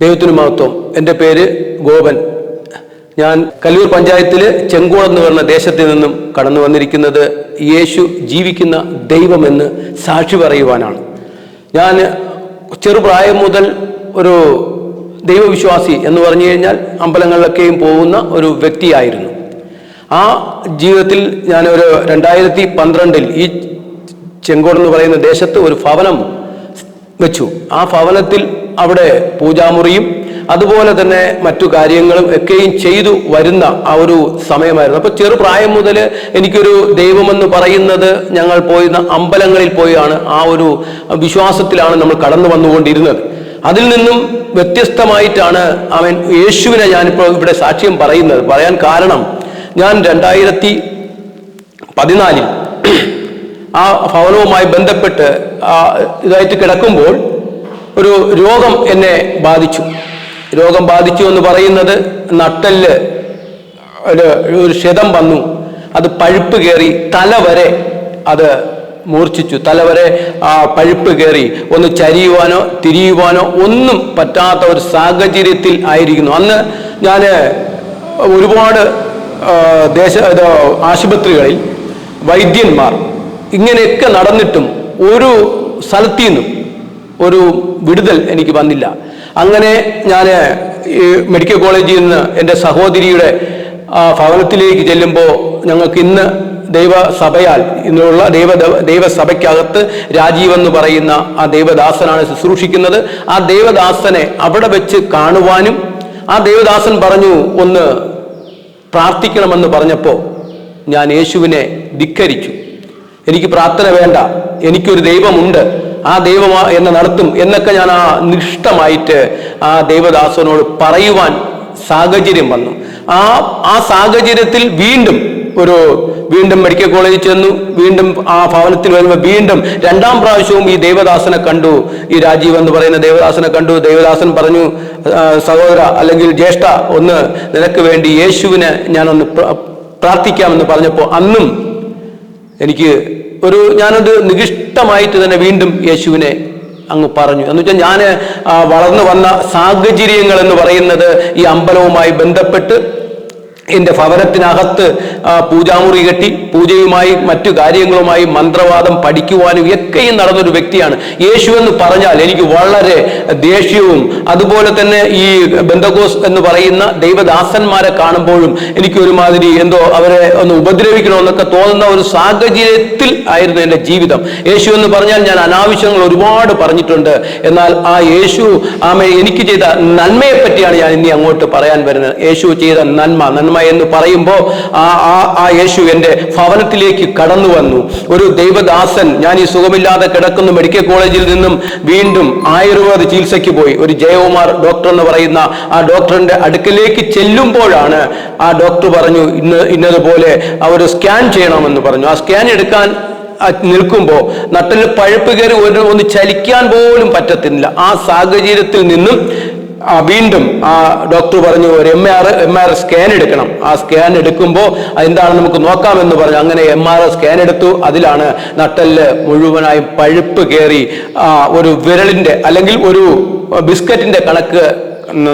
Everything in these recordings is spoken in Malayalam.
ദൈവത്തിന് മഹത്വം. എന്റെ പേര് ഗോപൻ. ഞാൻ കല്ലൂർ പഞ്ചായത്തിൽ ചെങ്കോളം എന്ന് പറഞ്ഞ ദേശത്ത് നിന്നും കടന്നു വന്നിരിക്കുന്നത് യേശു ജീവിക്കുന്ന ദൈവമെന്ന് സാക്ഷി പറയുവാനാണ്. ഞാൻ ചെറുപ്രായം മുതൽ ഒരു ദൈവവിശ്വാസി എന്ന് പറഞ്ഞു കഴിഞ്ഞാൽ അമ്പലങ്ങളിലൊക്കെയും പോകുന്ന ഒരു വ്യക്തിയായിരുന്നു. ആ ജീവിതത്തിൽ ഞാൻ ഒരു രണ്ടായിരത്തി പന്ത്രണ്ടിൽ ഈ ചെങ്കോട് എന്ന് പറയുന്ന ദേശത്ത് ഒരു ഭവനം വെച്ചു. ആ ഭവനത്തിൽ അവിടെ പൂജാമുറിയും അതുപോലെ തന്നെ മറ്റു കാര്യങ്ങളും ഒക്കെയും ചെയ്തു വരുന്ന ആ ഒരു സമയമായിരുന്നു. അപ്പൊ ചെറുപ്രായം മുതൽ എനിക്കൊരു ദൈവമെന്ന് പറയുന്നത് ഞങ്ങൾ പോയിരുന്ന അമ്പലങ്ങളിൽ പോയാണ് ആ ഒരു വിശ്വാസത്തിലാണ് നമ്മൾ കടന്നു വന്നുകൊണ്ടിരുന്നത്. അതിൽ നിന്നും വ്യത്യസ്തമായിട്ടാണ് അവൻ യേശുവിനെ ഞാനിപ്പോൾ ഇവിടെ സാക്ഷ്യം പറയുന്നത്. പറയാൻ കാരണം ഞാൻ രണ്ടായിരത്തി പതിനാലിൽ ആ ഭവനവുമായി ബന്ധപ്പെട്ട് ഇതായിട്ട് കിടക്കുമ്പോൾ ഒരു രോഗം എന്നെ ബാധിച്ചു. രോഗം ബാധിച്ചു എന്ന് പറയുന്നത് നട്ടൽ ഒരു ഒരു ക്ഷതം വന്നു. അത് പഴുപ്പ് കയറി തല വരെ അത് മൂർച്ഛിച്ചു. തല വരെ ആ പഴുപ്പ് കയറി. ഒന്ന് ചരിയുവാനോ തിരിയുവാനോ ഒന്നും പറ്റാത്ത ഒരു സാഹചര്യത്തിൽ ആയിരിക്കുന്നു. അന്ന് ഞാൻ ഒരുപാട് ദേശ ആശുപത്രികളിൽ വൈദ്യന്മാർ ഇങ്ങനെയൊക്കെ നടന്നിട്ടും ഒരു സ്ഥലത്തു നിന്നും ഒരു വിടുതൽ എനിക്ക് വന്നില്ല. അങ്ങനെ ഞാൻ മെഡിക്കൽ കോളേജിൽ നിന്ന് എന്റെ സഹോദരിയുടെ ഭവനത്തിലേക്ക് ചെല്ലുമ്പോൾ ഞങ്ങൾക്ക് ഇന്ന് ദൈവസഭയാൽ ഇന്നുള്ള ദൈവ ദൈവസഭയ്ക്കകത്ത് രാജീവ് എന്ന് പറയുന്ന ആ ദൈവദാസനാണ് ശുശ്രൂഷിക്കുന്നത്. ആ ദൈവദാസനെ അവിടെ വെച്ച് കാണുവാനും ആ ദൈവദാസൻ പറഞ്ഞു ഒന്ന് പ്രാർത്ഥിക്കണമെന്ന് പറഞ്ഞപ്പോൾ ഞാൻ യേശുവിനെ ധിക്കരിച്ചു. എനിക്ക് പ്രാർത്ഥന വേണ്ട. എനിക്കൊരു ദൈവമുണ്ട്. ആ ദൈവം എന്നെ നടത്തും എന്നൊക്കെ ഞാൻ ആ നിഷ്ഠമായിട്ട് ആ ദൈവദാസനോട് പറയുവാൻ സാഹചര്യം വന്നു. ആ ആ സാഹചര്യത്തിൽ വീണ്ടും ഒരു വീണ്ടും മെഡിക്കൽ കോളേജിൽ ചെന്നു വീണ്ടും ആ ഭവനത്തിൽ വരുമ്പോൾ വീണ്ടും രണ്ടാം പ്രാവശ്യവും ഈ ദേവദാസനെ കണ്ടു. ഈ രാജീവ് എന്ന് പറയുന്ന ദേവദാസനെ കണ്ടു. ദേവദാസൻ പറഞ്ഞു സഹോദര അല്ലെങ്കിൽ ജ്യേഷ്ഠ ഒന്ന് നിനക്ക് വേണ്ടി യേശുവിനെ ഞാനൊന്ന് പ്ര- പ്രാർത്ഥിക്കാമെന്ന് പറഞ്ഞപ്പോൾ അന്നും എനിക്ക് ഒരു ഞാനത് നികിഷ്ടമായിട്ട് തന്നെ വീണ്ടും യേശുവിനെ അങ്ങ് പറഞ്ഞു. എന്ന് വെച്ചാൽ ഞാൻ വളർന്നു വന്ന സാഹചര്യങ്ങൾ എന്ന് പറയുന്നത് ഈ അമ്പലവുമായി ബന്ധപ്പെട്ട് എന്റെ ഭവനത്തിനകത്ത് പൂജാമുറി കെട്ടി പൂജയുമായി മറ്റു കാര്യങ്ങളുമായി മന്ത്രവാദം പഠിക്കുവാനും ഒക്കെയും നടന്നൊരു വ്യക്തിയാണ്. യേശു എന്ന് പറഞ്ഞാൽ എനിക്ക് വളരെ ദേഷ്യവും അതുപോലെ തന്നെ ഈ ബന്ധകോസ് എന്ന് പറയുന്ന ദൈവദാസന്മാരെ കാണുമ്പോഴും എനിക്ക് ഒരുമാതിരി എന്തോ അവരെ ഒന്ന് ഉപദ്രവിക്കണമെന്നൊക്കെ തോന്നുന്ന ഒരു സാഹചര്യത്തിൽ ആയിരുന്നു എന്റെ ജീവിതം. യേശു എന്ന് പറഞ്ഞാൽ ഞാൻ അനാവശ്യങ്ങൾ ഒരുപാട് പറഞ്ഞിട്ടുണ്ട്. എന്നാൽ ആ യേശു ആമ എനിക്ക് ചെയ്ത നന്മയെ പറ്റിയാണ് ഞാൻ ഇനി അങ്ങോട്ട് പറയാൻ വരുന്നത്. യേശു ചെയ്ത നന്മ നന്മ എന്ന് പറയുമ്പോൾ ആ ആ യേശു എന്റെ ഭവനത്തിലേക്ക് കടന്നു വന്നു. ഒരു ദൈവദാസൻ ഞാൻ ഈ സുഖമില്ലാതെ കിടക്കുന്ന മെഡിക്കൽ കോളേജിൽ നിന്നും വീണ്ടും ആയുർവേദ ചികിത്സയ്ക്ക് പോയി. ഒരു ജയകുമാർ ഡോക്ടർ എന്ന് പറയുന്ന ആ ഡോക്ടറിന്റെ അടുക്കലേക്ക് ചെല്ലുമ്പോഴാണ് ആ ഡോക്ടർ പറഞ്ഞു ഇന്ന് ഇന്നതുപോലെ അവർ സ്കാൻ ചെയ്യണമെന്ന് പറഞ്ഞു. ആ സ്കാൻ എടുക്കാൻ നിൽക്കുമ്പോൾ നട്ടിൽ പഴുപ്പ് കയറി ഒരു ഒന്ന് ചലിക്കാൻ പോലും പറ്റത്തില്ല. ആ സാഹചര്യത്തിൽ നിന്നും വീണ്ടും ആ ഡോക്ടർ പറഞ്ഞു ഒരു M R M R scan എടുക്കണം. ആ സ്കാൻ എടുക്കുമ്പോൾ എന്താണ് നമുക്ക് നോക്കാമെന്ന് പറഞ്ഞു. അങ്ങനെ എം ആർ സ്കാൻ എടുത്തു. അതിലാണ് നട്ടൽ മുഴുവനായും പഴുപ്പ് കയറി ഒരു വിരലിന്റെ അല്ലെങ്കിൽ ഒരു ബിസ്ക്കറ്റിന്റെ കണക്ക്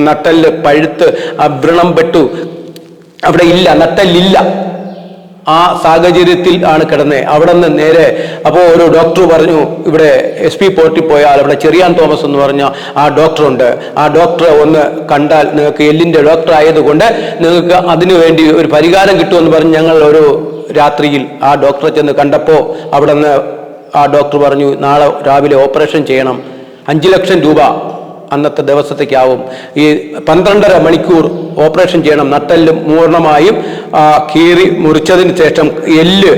നട്ടൽ പഴുത്ത് ആ വ്രണം പെട്ടു. അവിടെ ഇല്ല നട്ടല്ലില്ല. ആ സാഹചര്യത്തിൽ ആണ് കിടന്നത് അവിടെ നിന്ന് നേരെ അപ്പോൾ ഒരു ഡോക്ടർ പറഞ്ഞു ഇവിടെ എസ് പി പോർട്ടിൽ പോയാൽ അവിടെ ചെറിയാൻ തോമസ് എന്ന് പറഞ്ഞ ആ ഡോക്ടറുണ്ട് ആ ഡോക്ടറെ ഒന്ന് കണ്ടാൽ നിങ്ങൾക്ക് എല്ലിന്റെ ഡോക്ടർ ആയതുകൊണ്ട് നിങ്ങൾക്ക് അതിനു വേണ്ടി ഒരു പരിഹാരം കിട്ടുമെന്ന് പറഞ്ഞ് ഞങ്ങൾ ഒരു രാത്രിയിൽ ആ ഡോക്ടറെ ചെന്ന് കണ്ടപ്പോൾ അവിടെ നിന്ന് ആ ഡോക്ടർ പറഞ്ഞു നാളെ രാവിലെ ഓപ്പറേഷൻ ചെയ്യണം. അഞ്ച് ലക്ഷം രൂപ അന്നത്തെ ദിവസത്തേക്കാവും. ഈ പന്ത്രണ്ടര മണിക്കൂർ ഓപ്പറേഷൻ ചെയ്യണം. നട്ടെല്ല് പൂർണമായും കീറി മുറിച്ചതിന് ശേഷം എല്ല്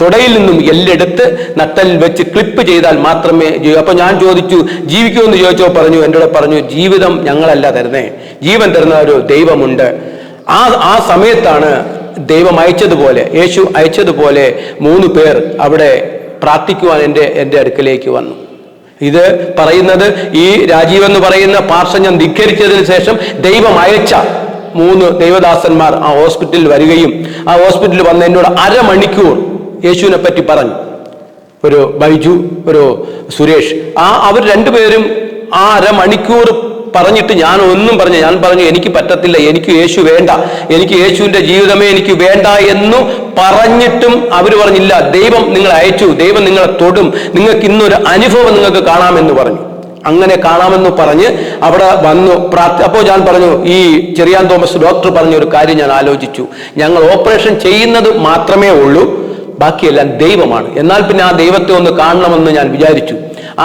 തുടയിൽ നിന്നും എല്ലെടുത്ത് നട്ടൽ വെച്ച് ക്ലിപ്പ് ചെയ്താൽ മാത്രമേ അപ്പോൾ അപ്പൊ ഞാൻ ചോദിച്ചു ജീവിക്കുമെന്ന് ചോദിച്ചോ പറഞ്ഞു കൂടെ പറഞ്ഞു ജീവിതം ഞങ്ങളല്ല തരുന്നേ. ജീവൻ തരുന്ന ഒരു ദൈവമുണ്ട്. ആ ആ സമയത്താണ് ദൈവം അയച്ചതുപോലെ യേശു അയച്ചതുപോലെ മൂന്ന് പേർ അവിടെ പ്രാർത്ഥിക്കുവാൻ എന്റെ എന്റെ അടുക്കലേക്ക് വന്നു. ഇത് പറയുന്നത് ഈ രാജീവ് എന്ന് പറയുന്ന പാർശ്വം ധിക്കരിച്ചതിന് ശേഷം ദൈവം അയച്ച മൂന്ന് ദൈവദാസന്മാർ ആ ഹോസ്പിറ്റലിൽ വരികയും ആ ഹോസ്പിറ്റലിൽ വന്ന് എന്നോട് അരമണിക്കൂർ യേശുവിനെ പറ്റി പറഞ്ഞു. ഒരു ബൈജു ഒരു സുരേഷ് ആ അവർ രണ്ടുപേരും ആ അരമണിക്കൂർ പറഞ്ഞിട്ട് ഞാൻ ഒന്നും പറഞ്ഞു ഞാൻ പറഞ്ഞു എനിക്ക് പറ്റത്തില്ല എനിക്ക് യേശു വേണ്ട എനിക്ക് യേശുവിന്റെ ജീവിതമേ എനിക്ക് വേണ്ട എന്നു പറഞ്ഞിട്ടും അവർ പറഞ്ഞില്ല. ദൈവം നിങ്ങളെ അയച്ചു ദൈവം നിങ്ങളെ തൊടും നിങ്ങൾക്ക് ഇന്നൊരു അനുഭവം നിങ്ങൾക്ക് കാണാമെന്ന് പറഞ്ഞു. അങ്ങനെ കാണാമെന്ന് പറഞ്ഞ് അവിടെ വന്നു. പ്രാർത്ഥി അപ്പോൾ ഞാൻ പറഞ്ഞു ഈ ചെറിയാൻ തോമസ് ഡോക്ടർ പറഞ്ഞ ഒരു കാര്യം ഞാൻ ആലോചിച്ചു. ഞങ്ങൾ ഓപ്പറേഷൻ ചെയ്യുന്നത് മാത്രമേ ഉള്ളൂ ബാക്കിയെല്ലാം ദൈവമാണ്. എന്നാൽ പിന്നെ ആ ദൈവത്തെ ഒന്ന് കാണണമെന്ന് ഞാൻ വിചാരിച്ചു.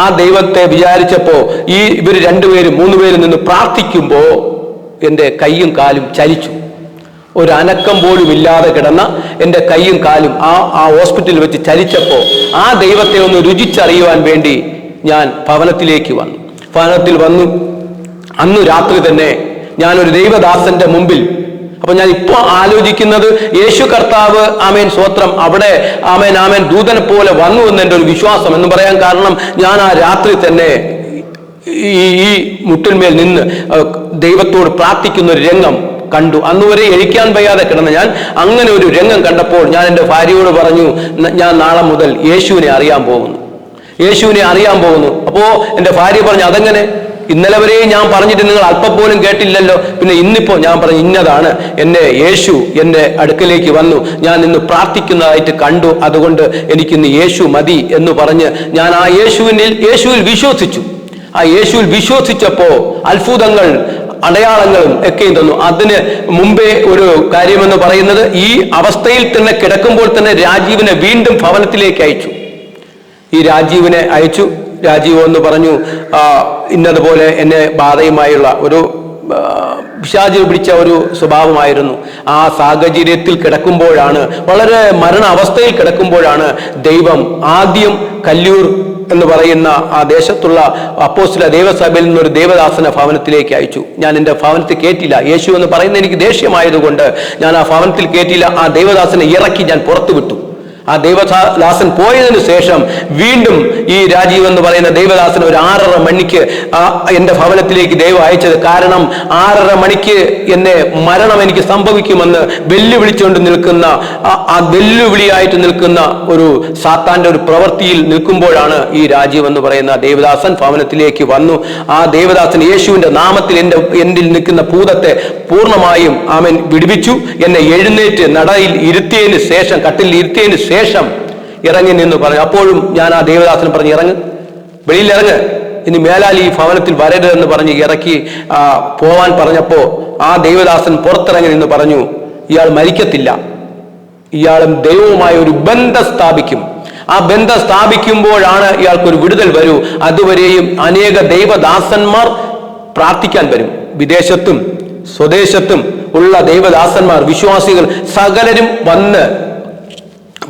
ആ ദൈവത്തെ വിചാരിച്ചപ്പോൾ ഈ ഇവർ രണ്ടുപേരും മൂന്നുപേരും നിന്ന് പ്രാർത്ഥിക്കുമ്പോൾ എന്റെ കൈയും കാലും ചലിച്ചു. ഒരു അനക്കം പോലും ഇല്ലാതെ കിടന്ന എന്റെ കൈയും കാലും ആ ആ ഹോസ്പിറ്റലിൽ വെച്ച് ചലിച്ചപ്പോൾ ആ ദൈവത്തെ ഒന്ന് രുചിച്ചറിയുവാൻ വേണ്ടി ഞാൻ ഭവനത്തിലേക്ക് വന്നു. ഭവനത്തിൽ വന്നു. അന്ന് രാത്രി തന്നെ ഞാൻ ഒരു ദൈവദാസന്റെ മുമ്പിൽ അപ്പൊ ഞാൻ ഇപ്പോൾ ആലോചിക്കുന്നത് യേശു കർത്താവ് ആമേൻ സ്വത്രം അവിടെ ആമേൻ ആമേൻ ദൂതനെ പോലെ വന്നു എന്ന് എന്റെ ഒരു വിശ്വാസം എന്ന് പറയാൻ കാരണം ഞാൻ ആ രാത്രി തന്നെ ഈ ഈ മുട്ടിന്മേൽ നിന്ന് ദൈവത്തോട് പ്രാർത്ഥിക്കുന്ന ഒരു രംഗം കണ്ടു. അന്ന് വരെ എഴിക്കാൻ വയ്യാതെ കിടന്ന ഞാൻ അങ്ങനെ ഒരു രംഗം കണ്ടപ്പോൾ ഞാൻ എന്റെ ഭാര്യയോട് പറഞ്ഞു ഞാൻ നാളെ മുതൽ യേശുവിനെ അറിയാൻ പോകുന്നു. യേശുവിനെ അറിയാൻ പോകുന്നു. അപ്പോ എന്റെ ഭാര്യ പറഞ്ഞു അതെങ്ങനെ? ഇന്നലെ വരെയും ഞാൻ പറഞ്ഞിട്ട് നിങ്ങൾ അല്പം പോലും കേട്ടില്ലല്ലോ. പിന്നെ ഇന്നിപ്പോ ഞാൻ പറഞ്ഞു ഇന്നതാണ്. എന്നെ യേശു എന്റെ അടുക്കലേക്ക് വന്നു. ഞാൻ ഇന്ന് പ്രാർത്ഥിക്കുന്നതായിട്ട് കണ്ടു. അതുകൊണ്ട് എനിക്കിന്ന് യേശു മതി എന്ന് പറഞ്ഞ് ഞാൻ ആ യേശുവിനിൽ യേശുവിൽ വിശ്വസിച്ചു. ആ യേശുവിൽ വിശ്വസിച്ചപ്പോ അത്ഭുതങ്ങൾ അടയാളങ്ങളും ഒക്കെയും തന്നു. അതിന് മുമ്പേ ഒരു കാര്യമെന്ന് പറയുന്നത് ഈ അവസ്ഥയിൽ തന്നെ കിടക്കുമ്പോൾ തന്നെ രാജീവിനെ വീണ്ടും ഭവനത്തിലേക്ക് അയച്ചു. ഈ രാജീവിനെ അയച്ചു. രാജീവ് എന്ന് പറഞ്ഞു ഇന്നതുപോലെ എന്നെ ബാധയുമായുള്ള ഒരു പിശാചി പിടിച്ച ഒരു സ്വഭാവമായിരുന്നു. ആ സാഹചര്യത്തിൽ കിടക്കുമ്പോഴാണ് വളരെ മരണ അവസ്ഥയിൽ കിടക്കുമ്പോഴാണ് ദൈവം ആദ്യം കല്ലൂർ എന്ന് പറയുന്ന ആ ദേശത്തുള്ള അപ്പോസ്തല ദേവസഭയിൽ നിന്നൊരു ദേവദാസന ഭവനത്തിലേക്ക് അയച്ചു. ഞാൻ എന്റെ ഭവനത്തിൽ കയറ്റില്ല യേശു എന്ന് പറയുന്നത് എനിക്ക് ദേഷ്യമായതുകൊണ്ട് ഞാൻ ആ ഭവനത്തിൽ കയറ്റില്ല ആ ദേവദാസനെ ഇറക്കി ഞാൻ പുറത്തു വിട്ടു ആ ദൈവദാസൻ പോയതിനു ശേഷം വീണ്ടും ഈ രാജീവ് എന്ന് പറയുന്ന ദൈവദാസൻ ഒരു ആറര മണിക്ക് എന്റെ ഭവനത്തിലേക്ക് ദൈവം അയച്ചത് കാരണം ആറര മണിക്ക് എന്നെ മരണം എനിക്ക് സംഭവിക്കുമെന്ന് വെല്ലുവിളിച്ചുകൊണ്ട് നിൽക്കുന്ന ആ- ആ വെല്ലുവിളിയായിട്ട് നിൽക്കുന്ന ഒരു സാത്താന്റെ ഒരു പ്രവൃത്തിയിൽ നിൽക്കുമ്പോഴാണ് ഈ രാജീവ് എന്ന് പറയുന്ന ദേവദാസൻ ഭവനത്തിലേക്ക് വന്നു. ആ ദേവദാസൻ യേശുവിന്റെ നാമത്തിൽ എന്റെ എന്നിൽ നിൽക്കുന്ന ഭൂതത്തെ പൂർണമായും അവൻ വിടുവിച്ചു. എന്നെ എഴുന്നേറ്റ് നടയിൽ ഇരുത്തിയതിന് ശേഷം കട്ടിൽ ഇരുത്തിയതിന് ശേഷം ഇറങ്ങി നിന്ന് പറഞ്ഞു അപ്പോഴും ഞാൻ ആ ദേവദാസന് പറഞ്ഞു ഇറങ്ങ് വെളിയിൽ ഇറങ്ങ്. ഇനി മേലാൽ ഈ ഭവനത്തിൽ വരരുതെന്ന് പറഞ്ഞ് ഇറക്കി പോവാൻ പറഞ്ഞപ്പോ ആ ദേവദാസൻ പുറത്തിറങ്ങി നിന്ന് പറഞ്ഞു ഇയാൾ മരിക്കത്തില്ല. ഇയാളും ദൈവവുമായ ഒരു ബന്ധം സ്ഥാപിക്കും. ആ ബന്ധം സ്ഥാപിക്കുമ്പോഴാണ് ഇയാൾക്കൊരു വിടുതൽ വരൂ. അതുവരെയും അനേക ദൈവദാസന്മാർ പ്രാർത്ഥിക്കാൻ വരും. വിദേശത്തും സ്വദേശത്തും ഉള്ള ദൈവദാസന്മാർ വിശ്വാസികൾ സകലരും വന്ന്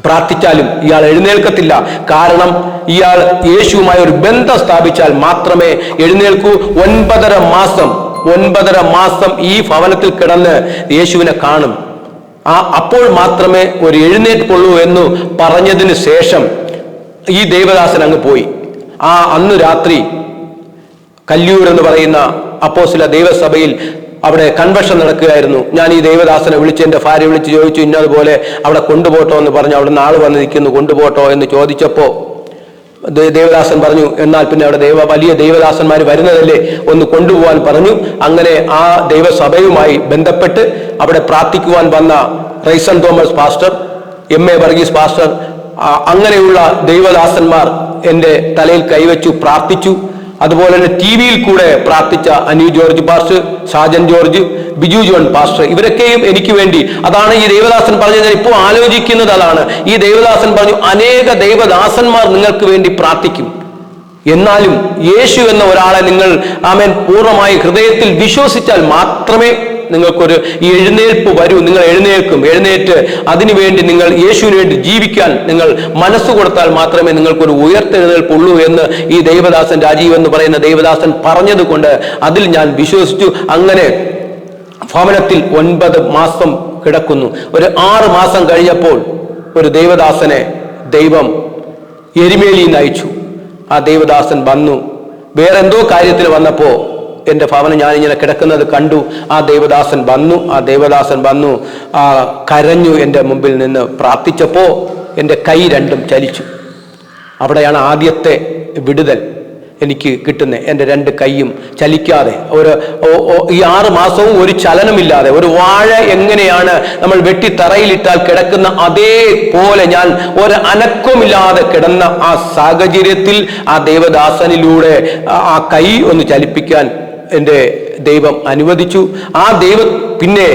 പ്രാർത്ഥിച്ചാലും ഇയാൾ എഴുന്നേൽക്കത്തില്ല. കാരണം ഇയാൾ യേശുവുമായി ഒരു ബന്ധം സ്ഥാപിച്ചാൽ മാത്രമേ എഴുന്നേൽക്കൂ. ഒൻപതര മാസം ഒൻപതര മാസം ഈ ഭവനത്തിൽ കിടന്ന് യേശുവിനെ കാണും. ആ അപ്പോൾ മാത്രമേ ഒരു എഴുന്നേൽപ്പുള്ളൂ എന്ന് പറഞ്ഞതിന് ശേഷം ഈ ദേവദാസൻ അങ്ങ് പോയി. ആ അന്ന് രാത്രി കല്യൂർ എന്ന് പറയുന്ന അപ്പോസില ദൈവസഭയിൽ അവിടെ കൺവെഷൻ നടക്കുകയായിരുന്നു. ഞാൻ ഈ ദൈവദാസനെ വിളിച്ച് എന്റെ ഭാര്യ വിളിച്ച് ചോദിച്ചു ഇന്നതുപോലെ അവിടെ കൊണ്ടുപോട്ടോ എന്ന് പറഞ്ഞു. അവിടെ നാൾ വന്ന് നിൽക്കുന്നു കൊണ്ടുപോട്ടോ എന്ന് ചോദിച്ചപ്പോൾ ദേവദാസൻ പറഞ്ഞു എന്നാൽ പിന്നെ അവിടെ ദൈവ വലിയ ദൈവദാസന്മാർ വരുന്നതല്ലേ? ഒന്ന് കൊണ്ടുപോകാൻ പറഞ്ഞു. അങ്ങനെ ആ ദൈവസഭയുമായി ബന്ധപ്പെട്ട് അവിടെ പ്രാർത്ഥിക്കുവാൻ വന്ന Raison Thomas pastor M A Varghese pastor അങ്ങനെയുള്ള ദൈവദാസന്മാർ എന്റെ തലയിൽ കൈവച്ചു പ്രാർത്ഥിച്ചു. അതുപോലെ തന്നെ ടി വിയിൽ കൂടെ പ്രാർത്ഥിച്ച Anu George pastor Shajan George Biju John pastor ഇവരൊക്കെയും എനിക്ക് വേണ്ടി അതാണ് ഈ ദേവദാസൻ പറഞ്ഞത്. ഞാൻ ഇപ്പോൾ ആലോചിക്കുന്നത് അതാണ്. ഈ ദേവദാസൻ പറഞ്ഞു അനേക ദൈവദാസന്മാർ നിങ്ങൾക്ക് വേണ്ടി പ്രാർത്ഥിക്കും. എന്നാലും യേശു എന്ന ഒരാളെ നിങ്ങൾ ആമേൻ പൂർണമായി ഹൃദയത്തിൽ വിശ്വസിച്ചാൽ മാത്രമേ നിങ്ങൾക്കൊരു എഴുന്നേൽപ്പ് വരൂ. നിങ്ങൾ എഴുന്നേൽക്കും. എഴുന്നേറ്റ് അതിനുവേണ്ടി നിങ്ങൾ യേശുവിന് വേണ്ടി ജീവിക്കാൻ നിങ്ങൾ മനസ്സ് കൊടുത്താൽ മാത്രമേ നിങ്ങൾക്കൊരു ഉയർത്തെഴുന്നേൽപ്പുള്ളൂ എന്ന് ഈ ദൈവദാസൻ രാജീവ് എന്ന് പറയുന്ന ദൈവദാസൻ പറഞ്ഞതുകൊണ്ട് അതിൽ ഞാൻ വിശ്വസിച്ചു. അങ്ങനെ ഭവനത്തിൽ ഒൻപത് മാസം കിടക്കുന്നു. ഒരു ആറ് മാസം കഴിഞ്ഞപ്പോൾ ഒരു ദൈവദാസനെ ദൈവം എരിമേലിയിൽ നയിച്ചു ആ ദൈവദാസൻ വന്നു. വേറെന്തോ കാര്യത്തിൽ വന്നപ്പോ എന്റെ ഭവനം ഞാനിങ്ങനെ കിടക്കുന്നത് കണ്ടു. ആ ദേവദാസൻ വന്നു. ആ ദേവദാസൻ വന്നു. ആ കരഞ്ഞു എന്റെ മുമ്പിൽ നിന്ന് പ്രാർത്ഥിച്ചപ്പോൾ എന്റെ കൈ രണ്ടും ചലിച്ചു. അവിടെയാണ് ആദ്യത്തെ വിടുതൽ എനിക്ക് കിട്ടുന്നത് എന്റെ രണ്ട് കൈയും ചലിക്കാതെ. ഒരു ഈ ആറ് മാസവും ഒരു ചലനമില്ലാതെ ഒരു വാഴ എങ്ങനെയാണ് നമ്മൾ വെട്ടി തറയിലിട്ടാൽ കിടക്കുന്ന അതേപോലെ ഞാൻ ഒരു അനക്കമില്ലാതെ കിടന്ന ആ സാഹചര്യത്തിൽ ആ ദേവദാസനിലൂടെ ആ കൈ ഒന്ന് ചലിപ്പിക്കാൻ എന്റെ ദൈവം അനുവദിച്ചു. ആ ദൈവം പിന്നെ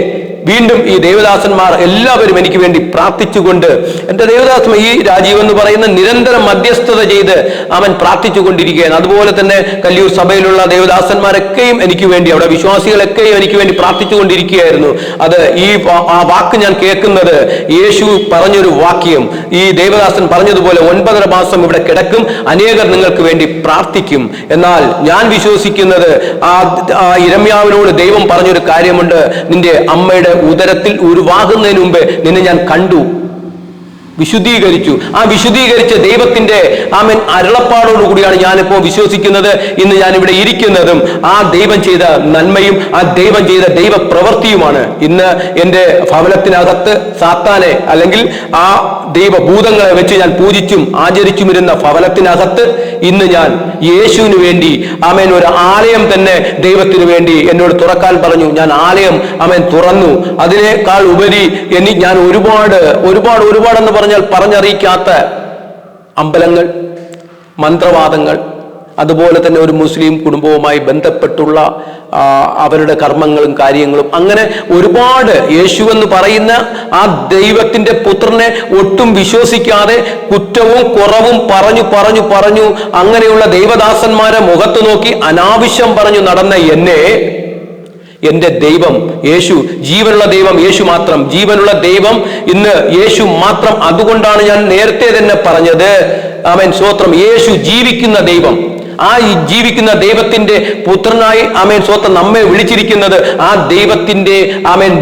വീണ്ടും ഈ ദേവദാസന്മാർ എല്ലാവരും എനിക്ക് വേണ്ടി പ്രാർത്ഥിച്ചുകൊണ്ട് എന്റെ ദേവദാസൻ ഈ രാജീവ് എന്ന് പറയുന്ന നിരന്തരം മധ്യസ്ഥത ചെയ്ത് അവൻ പ്രാർത്ഥിച്ചുകൊണ്ടിരിക്കുകയാണ്. അതുപോലെ തന്നെ കല്ലിയൂർ സഭയിലുള്ള ദേവദാസന്മാരൊക്കെയും എനിക്ക് വേണ്ടി അവിടെ വിശ്വാസികളൊക്കെയും എനിക്ക് വേണ്ടി പ്രാർത്ഥിച്ചുകൊണ്ടിരിക്കുകയായിരുന്നു. അത് ഈ ആ വാക്ക് ഞാൻ കേൾക്കുന്നത് യേശു പറഞ്ഞൊരു വാക്യം. ഈ ദേവദാസൻ പറഞ്ഞതുപോലെ ഒൻപതര മാസം ഇവിടെ കിടക്കും അനേകർ നിങ്ങൾക്ക് വേണ്ടി പ്രാർത്ഥിക്കും. എന്നാൽ ഞാൻ വിശ്വസിക്കുന്നത് ആ ഇരമ്യാവിനോട് ദൈവം പറഞ്ഞൊരു കാര്യമുണ്ട്. നിന്റെ അമ്മയുടെ ഉദരത്തിൽ ഉരുവാകുന്നതിന് മുമ്പ് നിന്നെ ഞാൻ കണ്ടു. വിശുദ്ധീകരിച്ചു. ആ വിശുദ്ധീകരിച്ച ദൈവത്തിന്റെ ആമൻ അരുളപ്പാടോടുകൂടിയാണ് ഞാനിപ്പോൾ വിശ്വസിക്കുന്നത് ഇന്ന് ഞാൻ ഇവിടെ ഇരിക്കുന്നതും. ആ ദൈവം ചെയ്ത നന്മയും ആ ദൈവം ചെയ്ത ദൈവ പ്രവൃത്തിയുമാണ് ഇന്ന് എന്റെ ഭവനത്തിനകത്ത് സാത്താനെ അല്ലെങ്കിൽ ആ ദൈവഭൂതങ്ങളെ വെച്ച് ഞാൻ പൂജിച്ചും ആചരിച്ചും ഇരുന്ന ഭവനത്തിനകത്ത് ഇന്ന് ഞാൻ യേശുവിന് വേണ്ടി ആമേൻ ഒരു ആലയം തന്നെ ദൈവത്തിന് വേണ്ടി എന്നോട് തുറക്കാൻ പറഞ്ഞു. ഞാൻ ആലയം ആമേൻ തുറന്നു. അതിനേക്കാൾ ഉപരി എനി ഞാൻ ഒരുപാട് ഒരുപാട് ഒരുപാടെന്ന് പറഞ്ഞാൽ പറഞ്ഞറിയിക്കാത്ത അമ്പലങ്ങൾ മന്ത്രവാദങ്ങൾ അതുപോലെ തന്നെ ഒരു മുസ്ലിം കുടുംബവുമായി ബന്ധപ്പെട്ടുള്ള അവരുടെ കർമ്മങ്ങളും കാര്യങ്ങളും. അങ്ങനെ ഒരുപാട് യേശു എന്ന് പറയുന്ന ആ ദൈവത്തിന്റെ പുത്രനെ ഒട്ടും വിശ്വസിക്കാതെ കുറ്റവും കുറവും പറഞ്ഞു പറഞ്ഞു പറഞ്ഞു അങ്ങനെയുള്ള ദൈവദാസന്മാരെ മുഖത്ത് നോക്കി അനാവശ്യം പറഞ്ഞു നടന്ന എന്നെ എന്റെ ദൈവം യേശു ജീവനുള്ള ദൈവം യേശു മാത്രം. ജീവനുള്ള ദൈവം ഇന്ന് യേശു മാത്രം. അതുകൊണ്ടാണ് ഞാൻ നേരത്തെ തന്നെ പറഞ്ഞത്. ആമേൻ. സ്വോത്രം യേശു ജീവിക്കുന്ന ദൈവം. ആ ജീവിക്കുന്ന ദൈവത്തിന്റെ പുത്രനായി ആമേൻ സ്വത്തം നമ്മെ വിളിച്ചിരിക്കുന്നത് ആ ദൈവത്തിന്റെ ആമേൻ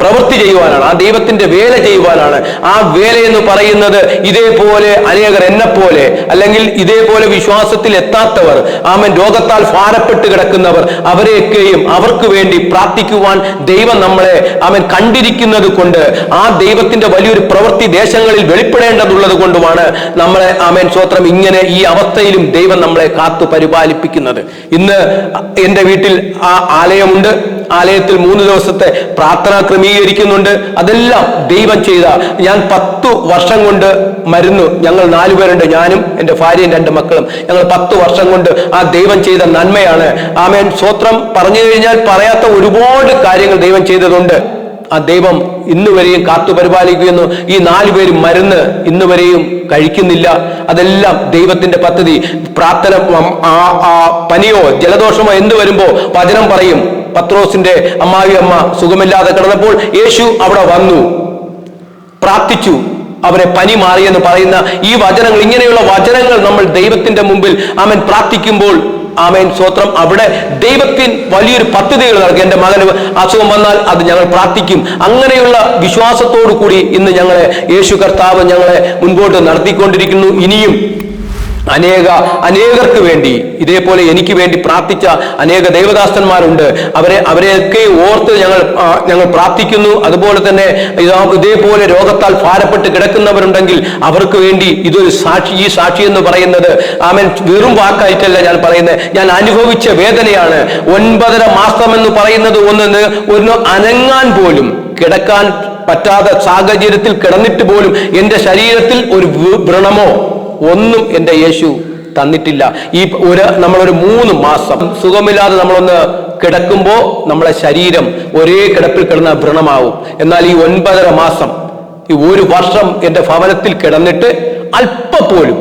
പ്രവൃത്തി ചെയ്യുവാനാണ്. ആ ദൈവത്തിന്റെ വേല ചെയ്യുവാനാണ്. ആ വേല എന്ന് പറയുന്നത് ഇതേപോലെ അനേകർ എന്നെ പോലെ അല്ലെങ്കിൽ ഇതേപോലെ വിശ്വാസത്തിൽ എത്താത്തവർ ആമൻ രോഗത്താൽ ഭാരപ്പെട്ട് കിടക്കുന്നവർ അവരെയൊക്കെയും അവർക്ക് വേണ്ടി പ്രാർത്ഥിക്കുവാൻ ദൈവം നമ്മളെ അവൻ കണ്ടിരിക്കുന്നത് കൊണ്ട് ആ ദൈവത്തിന്റെ വലിയൊരു പ്രവൃത്തി ദേശങ്ങളിൽ വെളിപ്പെടേണ്ടതുള്ളത് കൊണ്ടുമാണ് നമ്മളെ ആമേൻ സ്വത്രം ഇങ്ങനെ ഈ അവസ്ഥയിലും ദൈവം നമ്മളെ കാത്തു പരിപാലിപ്പിക്കുന്നത്. ഇന്ന് എന്റെ വീട്ടിൽ ആ ആലയമുണ്ട്. ആലയത്തിൽ മൂന്ന് ദിവസത്തെ പ്രാർത്ഥന ക്രമീകരിക്കുന്നുണ്ട്. അതെല്ലാം ദൈവം ചെയ്ത. ഞാൻ പത്തു വർഷം കൊണ്ട് മരുന്നു. ഞങ്ങൾ നാലുപേരുണ്ട് ഞാനും എന്റെ ഭാര്യയും രണ്ട് മക്കളും. ഞങ്ങൾ പത്ത് വർഷം കൊണ്ട് ആ ദൈവം ചെയ്ത നന്മയാണ്. ആമേൻ. സ്വത്രം പറഞ്ഞു കഴിഞ്ഞാൽ പറയാത്ത ഒരുപാട് കാര്യങ്ങൾ ദൈവം ചെയ്തതുണ്ട്. ആ ദൈവം ഇന്ന് വരെയും കാത്തു പരിപാലിക്കുന്നു. ഈ നാലു പേര് മരുന്ന് ഇന്ന് വരെയും കഴിക്കുന്നില്ല. അതെല്ലാം ദൈവത്തിന്റെ പദ്ധതി. പ്രാർത്ഥന പനിയോ ജലദോഷമോ എന്ത് വരുമ്പോ വചനം പറയും. പത്രോസിന്റെ അമ്മാവി അമ്മ സുഖമില്ലാതെ കിടന്നപ്പോൾ യേശു അവിടെ വന്നു. പ്രാർത്ഥിച്ചു. അവരെ പനി മാറിയെന്ന് പറയുന്ന ഈ വചനങ്ങൾ ഇങ്ങനെയുള്ള വചനങ്ങൾ നമ്മൾ ദൈവത്തിന്റെ മുമ്പിൽ അവൻ പ്രാർത്ഥിക്കുമ്പോൾ ആമേൻ. സ്വത്രം. അവിടെ ദൈവത്തിൻ വലിയൊരു പദ്ധതികൾ നൽകി എന്റെ മകന് അസുഖം വന്നാൽ അത് ഞങ്ങൾ പ്രാർത്ഥിക്കും. അങ്ങനെയുള്ള വിശ്വാസത്തോടു കൂടി ഇന്ന് ഞങ്ങളെ യേശു കർത്താവ് ഞങ്ങളെ മുൻപോട്ട് നടത്തിക്കൊണ്ടിരിക്കുന്നു. ഇനിയും അനേക അനേകർക്ക് വേണ്ടി ഇതേപോലെ എനിക്ക് വേണ്ടി പ്രാർത്ഥിച്ച അനേക ദൈവദാസന്മാരുണ്ട്. അവരെ അവരെയൊക്കെ ഓർത്ത് ഞങ്ങൾ ഞങ്ങൾ പ്രാർത്ഥിക്കുന്നു. അതുപോലെ തന്നെ ഇതാ ഇതേപോലെ രോഗത്താൽ ഭാരപ്പെട്ട് കിടക്കുന്നവരുണ്ടെങ്കിൽ അവർക്ക് വേണ്ടി ഇതൊരു സാക്ഷി ഈ സാക്ഷി എന്ന് പറയുന്നത് ആമൻ വെറും വാക്കായിട്ടല്ല ഞാൻ പറയുന്നത്. ഞാൻ അനുഭവിച്ച വേദനയാണ്. ഒൻപതര മാസം എന്ന് പറയുന്നത് ഒന്ന് ഒന്ന് അനങ്ങാൻ പോലും കിടക്കാൻ പറ്റാത്ത സാഹചര്യത്തിൽ കിടന്നിട്ട് പോലും എന്റെ ശരീരത്തിൽ ഒരു വ്രണമോ ഒന്നും എന്റെ യേശു തന്നിട്ടില്ല. ഈ ഒരു നമ്മളൊരു മൂന്ന് മാസം സുഖമില്ലാതെ നമ്മളൊന്ന് കിടക്കുമ്പോൾ നമ്മളെ ശരീരം ഒരേ കിടപ്പിൽ കിടന്ന ഭ്രണമാവും എന്നാൽ ഈ ഒൻപതര മാസം ഈ ഒരു വർഷം എന്റെ ഭവനത്തിൽ കിടന്നിട്ട് അല്പപ്പോലും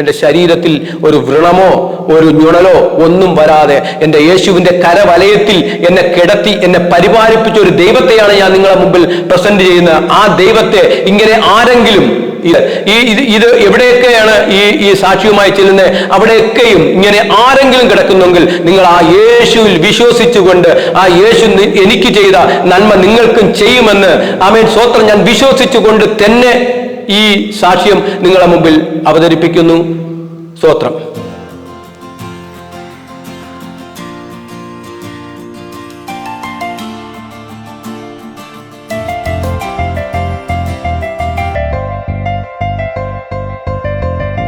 എന്റെ ശരീരത്തിൽ ഒരു വ്രണമോ ഒരു ഞുണലോ ഒന്നും വരാതെ എന്റെ യേശുവിന്റെ കരവലയത്തിൽ എന്നെ കിടത്തി എന്നെ പരിപാലിപ്പിച്ച ഒരു ദൈവത്തെയാണ് ഞാൻ നിങ്ങളെ മുമ്പിൽ പ്രസന്റ് ചെയ്യുന്നത്. ആ ദൈവത്തെ ഇങ്ങനെ ആരെങ്കിലും ഇത്. ഈ ഇത് ഇത് എവിടെയൊക്കെയാണ് ഈ ഈ സാക്ഷിയുമായി ചെല്ലുന്നത്? അവിടെയൊക്കെയും ഇങ്ങനെ ആരെങ്കിലും കിടക്കുന്നെങ്കിൽ നിങ്ങൾ ആ യേശുവിൽ വിശ്വസിച്ചുകൊണ്ട് ആ യേശു എനിക്ക് ചെയ്ത നന്മ നിങ്ങൾക്കും ചെയ്യുമെന്ന് ആമേൻ. സ്വത്രം ഞാൻ വിശ്വസിച്ചുകൊണ്ട് തന്നെ ഈ സാക്ഷ്യം നിങ്ങളെ മുമ്പിൽ അവതരിപ്പിക്കുന്നു. സ്തോത്രം